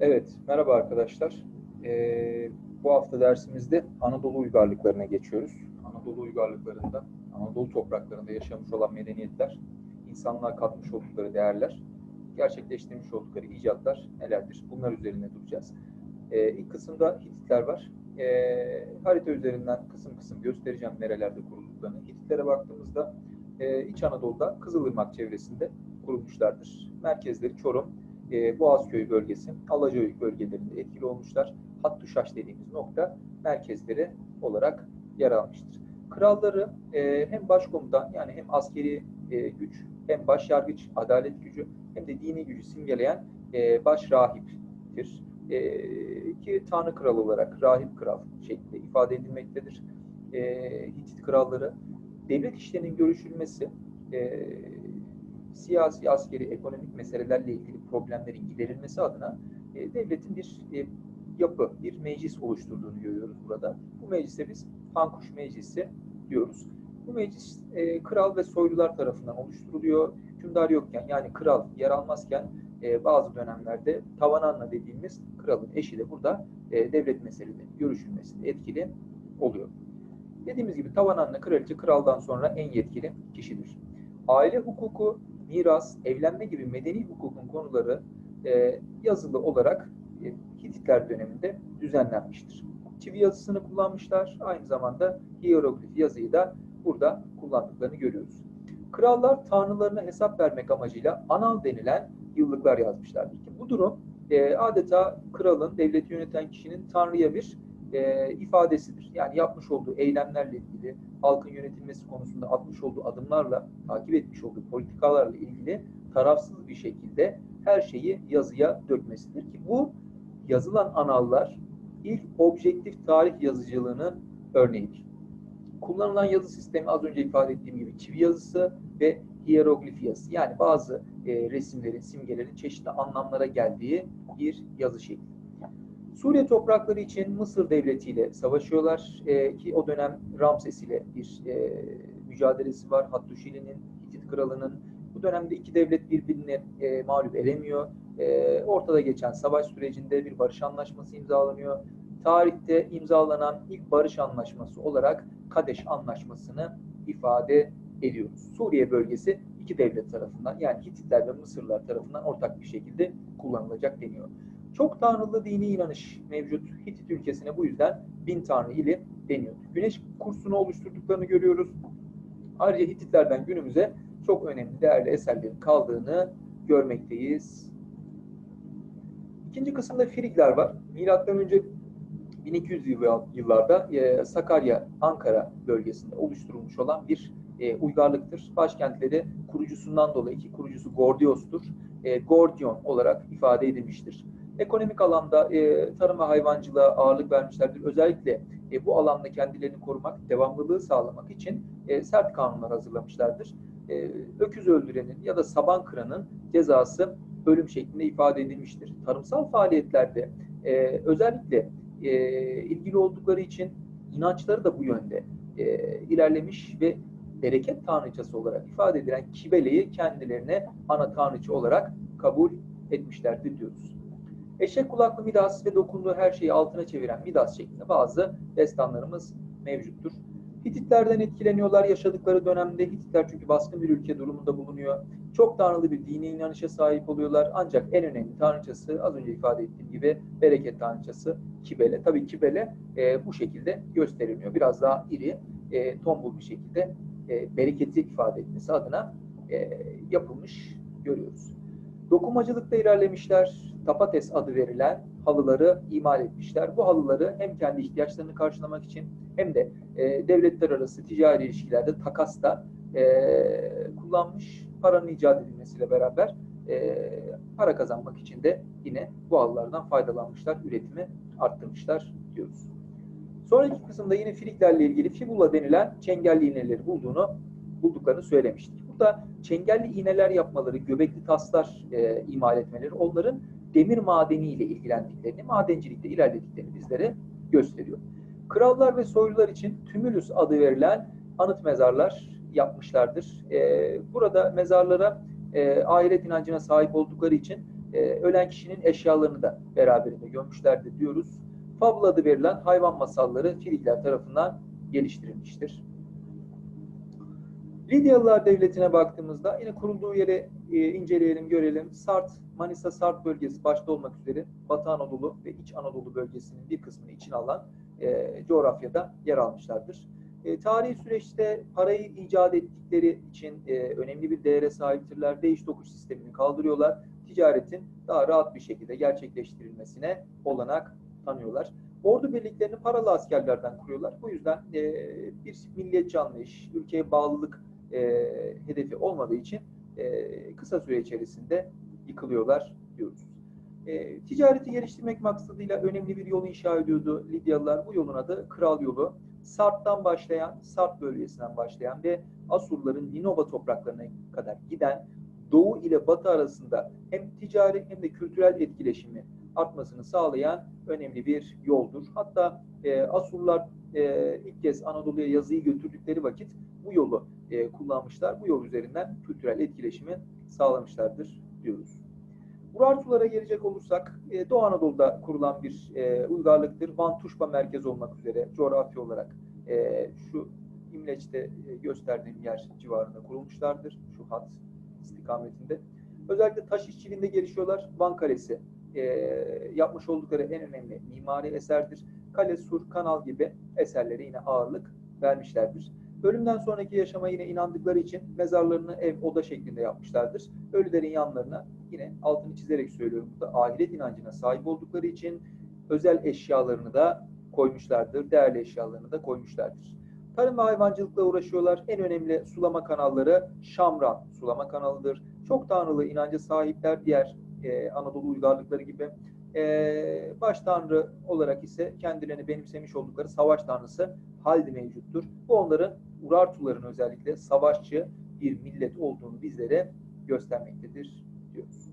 Evet, merhaba arkadaşlar. Ee, bu hafta dersimizde Anadolu uygarlıklarına geçiyoruz. Anadolu uygarlıklarında, Anadolu topraklarında yaşamış olan medeniyetler, insanlığa katmış oldukları değerler, gerçekleştirmiş oldukları icatlar nelerdir? Bunlar üzerine duracağız. Ee, ilk kısımda Hititler var. Ee, harita üzerinden kısım kısım göstereceğim nerelerde kurulduklarını. Hititlere baktığımızda e, İç Anadolu'da Kızılırmak çevresinde kurulmuşlardır. Merkezleri Çorum, e, Boğazköy bölgesi, Alacayük bölgelerinde etkili olmuşlar. Hattuşaş dediğimiz nokta merkezleri olarak yer almıştır. Kralları e, hem başkomutan yani hem askeri e, güç hem başyargıç adalet gücü hem de dini gücü simgeleyen e, baş rahiptir. E, ki Tanrı Kral olarak rahip kral şeklinde ifade edilmektedir. E, Hitit kralları devlet işlerinin görüşülmesi, e, siyasi, askeri, ekonomik meselelerle ilgili problemlerin giderilmesi adına e, devletin bir e, yapı, bir meclis oluşturduğunu görüyoruz burada. Bu meclise biz Pankuş Meclisi diyoruz. Bu meclis e, kral ve soylular tarafından oluşturuluyor. Hükümdar yokken yani kral yer almazken e, bazı dönemlerde Tavananna dediğimiz kralın eşi de burada e, devlet meselelerinin görüşülmesinde etkili oluyor. Dediğimiz gibi Tavananna kraliçe kraldan sonra en yetkili kişidir. Aile hukuku miras, evlenme gibi medeni hukukun konuları e, yazılı olarak e, Hititler döneminde düzenlenmiştir. Çivi yazısını kullanmışlar. Aynı zamanda hieroglif yazıyı da burada kullandıklarını görüyoruz. Krallar tanrılarına hesap vermek amacıyla anal denilen yıllıklar yazmışlardır. Bu durum e, adeta kralın, devleti yöneten kişinin tanrıya bir e, ifadesidir. Yani yapmış olduğu eylemlerle ilgili, halkın yönetilmesi konusunda atmış olduğu adımlarla, takip etmiş olduğu politikalarla ilgili tarafsız bir şekilde her şeyi yazıya dökmesidir ki bu yazılan anallar ilk objektif tarih yazıcılığının örneğidir. Kullanılan yazı sistemi az önce ifade ettiğim gibi çivi yazısı ve hieroglif yazısı. Yani bazı e, resimlerin, simgelerin çeşitli anlamlara geldiği bir yazı şekli. Suriye toprakları için Mısır devletiyle savaşıyorlar e, ki o dönem Ramses ile bir e, mücadelesi var. Hattuşili'nin, Hitit kralının. Bu dönemde iki devlet birbirini e, mağlup edemiyor. E, ortada geçen savaş sürecinde bir barış anlaşması imzalanıyor. Tarihte imzalanan ilk barış anlaşması olarak Kadeş Anlaşması'nı ifade ediyoruz. Suriye bölgesi iki devlet tarafından yani Hititler ve Mısırlar tarafından ortak bir şekilde kullanılacak deniyor. Çok tanrılı dini inanış mevcut Hitit ülkesine bu yüzden bin tanrı ili deniyor. Güneş kursunu oluşturduklarını görüyoruz. Ayrıca Hititlerden günümüze çok önemli değerli eserlerin kaldığını görmekteyiz. İkinci kısımda Frigler var. Milattan önce 1200 yıllarda e, Sakarya, Ankara bölgesinde oluşturulmuş olan bir e, uygarlıktır. Başkentleri kurucusundan dolayı ki kurucusu Gordios'tur. E, Gordion olarak ifade edilmiştir. Ekonomik alanda e, tarım ve hayvancılığa ağırlık vermişlerdir. Özellikle e, bu alanda kendilerini korumak, devamlılığı sağlamak için e, sert kanunlar hazırlamışlardır. E, öküz öldürenin ya da saban kıranın cezası ölüm şeklinde ifade edilmiştir. Tarımsal faaliyetlerde e, özellikle e, ilgili oldukları için inançları da bu yönde e, ilerlemiş ve bereket tanrıçası olarak ifade edilen Kibele'yi kendilerine ana tanrıçı olarak kabul etmişlerdir diyoruz. Eşek kulaklı Midas ve dokunduğu her şeyi altına çeviren Midas şeklinde bazı destanlarımız mevcuttur. Hititlerden etkileniyorlar yaşadıkları dönemde. Hititler çünkü baskın bir ülke durumunda bulunuyor. Çok tanrılı bir dini inanışa sahip oluyorlar. Ancak en önemli tanrıçası az önce ifade ettiğim gibi bereket tanrıçası Kibele. Tabii Kibele e, bu şekilde gösteriliyor. Biraz daha iri, e, tombul bir şekilde e, bereketi ifade etmesi adına e, yapılmış görüyoruz. Dokumacılıkta ilerlemişler. Tapates adı verilen halıları imal etmişler. Bu halıları hem kendi ihtiyaçlarını karşılamak için hem de e, devletler arası ticari ilişkilerde takasta e, kullanmış. Paranın icat edilmesiyle beraber e, para kazanmak için de yine bu halılardan faydalanmışlar, üretimi arttırmışlar diyoruz. Sonraki kısımda yine Friklerle ilgili fibula denilen çengelli iğneleri bulduğunu bulduklarını söylemiştik. Burada çengelli iğneler yapmaları, göbekli taslar e, imal etmeleri onların demir madeniyle ilgilendiklerini, madencilikte ilerlediklerini bizlere gösteriyor. Krallar ve soylular için tümülüs adı verilen anıt mezarlar yapmışlardır. E, burada mezarlara e, ahiret inancına sahip oldukları için e, ölen kişinin eşyalarını da beraberinde gömmüşlerdir diyoruz. Fabul adı verilen hayvan masalları Frigler tarafından geliştirilmiştir. Lidyalılar Devleti'ne baktığımızda yine kurulduğu yeri e, inceleyelim, görelim. Sart, Manisa Sart bölgesi başta olmak üzere Batı Anadolu ve İç Anadolu bölgesinin bir kısmını içine alan e, coğrafyada yer almışlardır. E, tarihi süreçte parayı icat ettikleri için e, önemli bir değere sahiptirler. Değiş tokuş sistemini kaldırıyorlar. Ticaretin daha rahat bir şekilde gerçekleştirilmesine olanak tanıyorlar. Ordu birliklerini paralı askerlerden kuruyorlar. Bu yüzden e, bir milliyetçi anlayış, ülkeye bağlılık e, hedefi olmadığı için e, kısa süre içerisinde yıkılıyorlar diyoruz. E, ticareti geliştirmek maksadıyla önemli bir yol inşa ediyordu Lidyalılar. Bu yolun adı Kral Yolu. Sart'tan başlayan, Sart bölgesinden başlayan ve Asurların Ninova topraklarına kadar giden Doğu ile Batı arasında hem ticari hem de kültürel etkileşimi artmasını sağlayan önemli bir yoldur. Hatta e, Asurlar e, ilk kez Anadolu'ya yazıyı götürdükleri vakit bu yolu e, kullanmışlar. Bu yol üzerinden kültürel etkileşimi sağlamışlardır diyoruz. Urartulara gelecek olursak e, Doğu Anadolu'da kurulan bir e, uygarlıktır. Van Tuşba merkez olmak üzere coğrafi olarak e, şu İmleç'te e, gösterdiğim yer civarında kurulmuşlardır. Şu hat istikametinde. Özellikle taş işçiliğinde gelişiyorlar. Van Kalesi e, yapmış oldukları en önemli mimari eserdir. Kale, sur, kanal gibi eserlere yine ağırlık vermişlerdir. Ölümden sonraki yaşama yine inandıkları için mezarlarını ev, oda şeklinde yapmışlardır. Ölülerin yanlarına yine altını çizerek söylüyorum burada ahiret inancına sahip oldukları için özel eşyalarını da koymuşlardır. Değerli eşyalarını da koymuşlardır. Tarım ve hayvancılıkla uğraşıyorlar. En önemli sulama kanalları Şamran sulama kanalıdır. Çok tanrılı inanca sahipler diğer e, Anadolu uygarlıkları gibi. E, baş tanrı olarak ise kendilerini benimsemiş oldukları savaş tanrısı Haldi mevcuttur. Bu onların Urartuların özellikle savaşçı bir millet olduğunu bizlere göstermektedir diyoruz.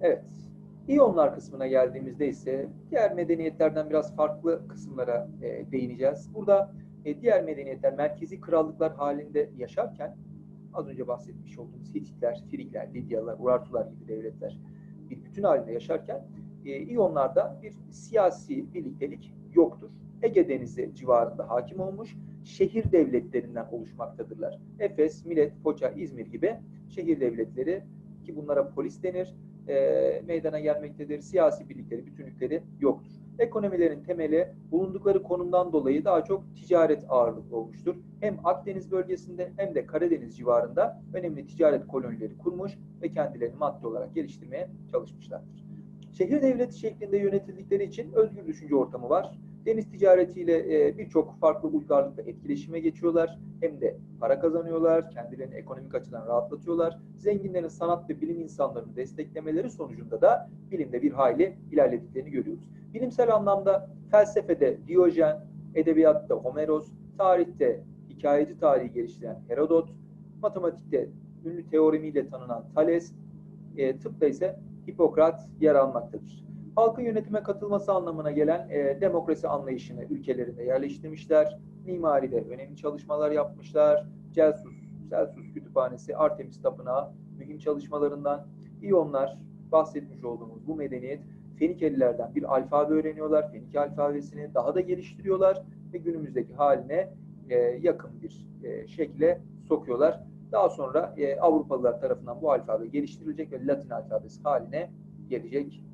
Evet. İyonlar kısmına geldiğimizde ise diğer medeniyetlerden biraz farklı kısımlara e, değineceğiz. Burada e, diğer medeniyetler merkezi krallıklar halinde yaşarken az önce bahsetmiş olduğumuz Hititler, Frigler, Lidyalılar, Urartular gibi devletler bir bütün halinde yaşarken e, İyonlarda bir siyasi birliktelik yoktur. Ege Denizi civarında hakim olmuş şehir devletlerinden oluşmaktadırlar. Efes, Milet, Foça, İzmir gibi şehir devletleri ki bunlara polis denir, e, meydana gelmektedir. Siyasi birlikleri, bütünlükleri yoktur. Ekonomilerin temeli bulundukları konumdan dolayı daha çok ticaret ağırlıklı olmuştur. Hem Akdeniz bölgesinde hem de Karadeniz civarında önemli ticaret kolonileri kurmuş ve kendilerini maddi olarak geliştirmeye çalışmışlardır. Şehir devleti şeklinde yönetildikleri için özgür düşünce ortamı var. Deniz ticaretiyle e, birçok farklı uygarlıkla etkileşime geçiyorlar. Hem de para kazanıyorlar, kendilerini ekonomik açıdan rahatlatıyorlar. Zenginlerin sanat ve bilim insanlarını desteklemeleri sonucunda da bilimde bir hayli ilerlediklerini görüyoruz. Bilimsel anlamda felsefede Diyojen, edebiyatta Homeros, tarihte hikayeci tarihi geliştiren Herodot, matematikte ünlü teoremiyle tanınan Thales, e, tıpta ise Hipokrat yer almaktadır. Halkın yönetime katılması anlamına gelen e, demokrasi anlayışını ülkelerinde yerleştirmişler. Mimaride önemli çalışmalar yapmışlar. Celsus, Celsus Kütüphanesi, Artemis Tapınağı mühim çalışmalarından. İyonlar, bahsetmiş olduğumuz bu medeniyet Fenikelilerden bir alfabe öğreniyorlar. Fenike alfabesini daha da geliştiriyorlar ve günümüzdeki haline e, yakın bir e, şekle sokuyorlar. Daha sonra e, Avrupalılar tarafından bu alfabe geliştirilecek ve Latin alfabesi haline gelecek